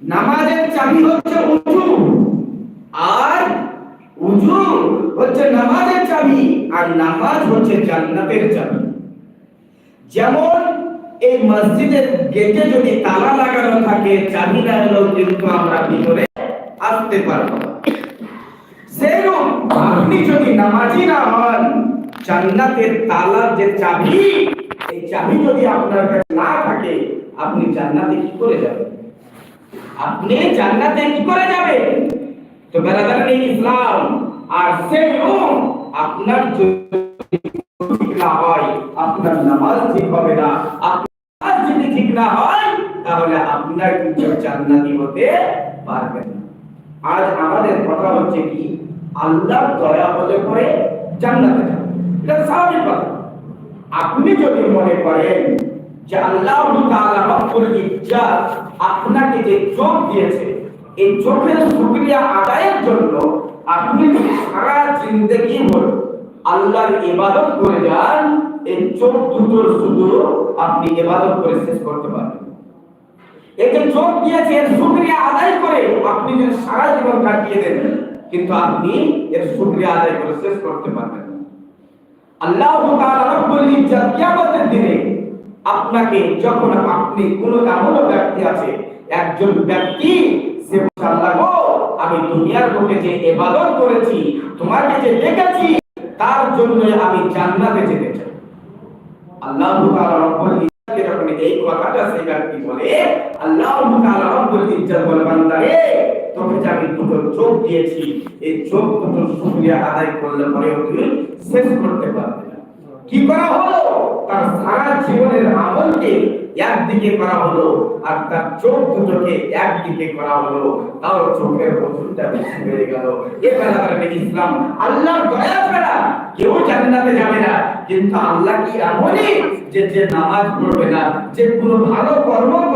নামাজের চাবি হচ্ছে উজু আর উজু হচ্ছে নামাজের চাবি, আর নামাজ হচ্ছে জান্নাতের চাবি। যেমন এই মসজিদের গেটে যদি তালা লাগানো থাকে, চাবি কিন্তু আমরা ভিতরে আসতে পারব সেরকম আপনি যদি নামাজি না হন, জান্নাতের তালার যে চাবি, এই চাবি যদি আপনার কাছে না থাকে, আপনি জান্নাতে কি করে যাবেন? আপনি জান্নাতে কি করে যাবেন? তো বেরাদার ইসলাম, আর সেরকম আপনার না হয়, আপনার নামাজ ঠিক হবে না, আপনার যদি ঠিক না হয়, তাহলে আপনার কিন্তু জান্নাতি হতে পারবেন না। আজ আমাদের কথা হচ্ছে কি, আল্লাহর দয়া হলে পরে জান্নাতে যাবে। এটা স্বাভাবিক কথা। আপনি যদি মনে করেন যে আল্লাহ ইজ্জাত আপনাকে যে চোখ দিয়েছে, এই চোখের শুকরিয়া আদায়ের জন্য আপনি যদি সারা জিন্দেগি ভর আল্লাহর ইবাদত করে যান, এই চোখ দুটোর শুধু আপনি ইবাদত করে শেষ করতে পারবেন। যে চোখ দিয়েছে, এর শুকরিয়া আদায় করে আপনি যদি সারা জীবন কাটিয়ে দেন, কিন্তু আপনি এর শুকরিয়া আদায় করে শেষ করতে পারবেন আল্লাহ তাআলা রব্বুল ইজ্জাত কিয়ামতের দিনে আপনাকে যখন আপনি কোন এমন ব্যক্তি আছে, একজন ব্যক্তি সে আল্লাহ আমি দুনিয়ার বুকে যে ইবাদত করেছি, তোমাকে যে ডেকেছি তার জন্য আমি জান্নাতে যেতে চাই। আল্লাহ তাআলা রব্বুল ইজ্জাতকে যখন এই কথাটা সেই ব্যক্তি বলে, আল্লাহ তাআলা রব্বুল ইজ্জাত বলে বান্দারে তোকে যে আমি দুটো চোখ দিয়েছি, এই চোখ দুটো শুকরিয়া আদায় করলে পরে তুই শেষ করতে পারবে না। কি করা হলো? জীবনের আমলকে একদিকে করা হলো আর তার চোখ দুটোকে একদিকে করা হলো তার চোখের বছরটা বেশি হয়ে গেল। এ বেলা ইসলাম আল্লাহর দয়া ছাড়া কেউ জান্নাতে যাবে না। কিন্তু আল্লাহ কি এমনই যে যে নামাজ পড়বে না, যে কোনো ভালো কর্ম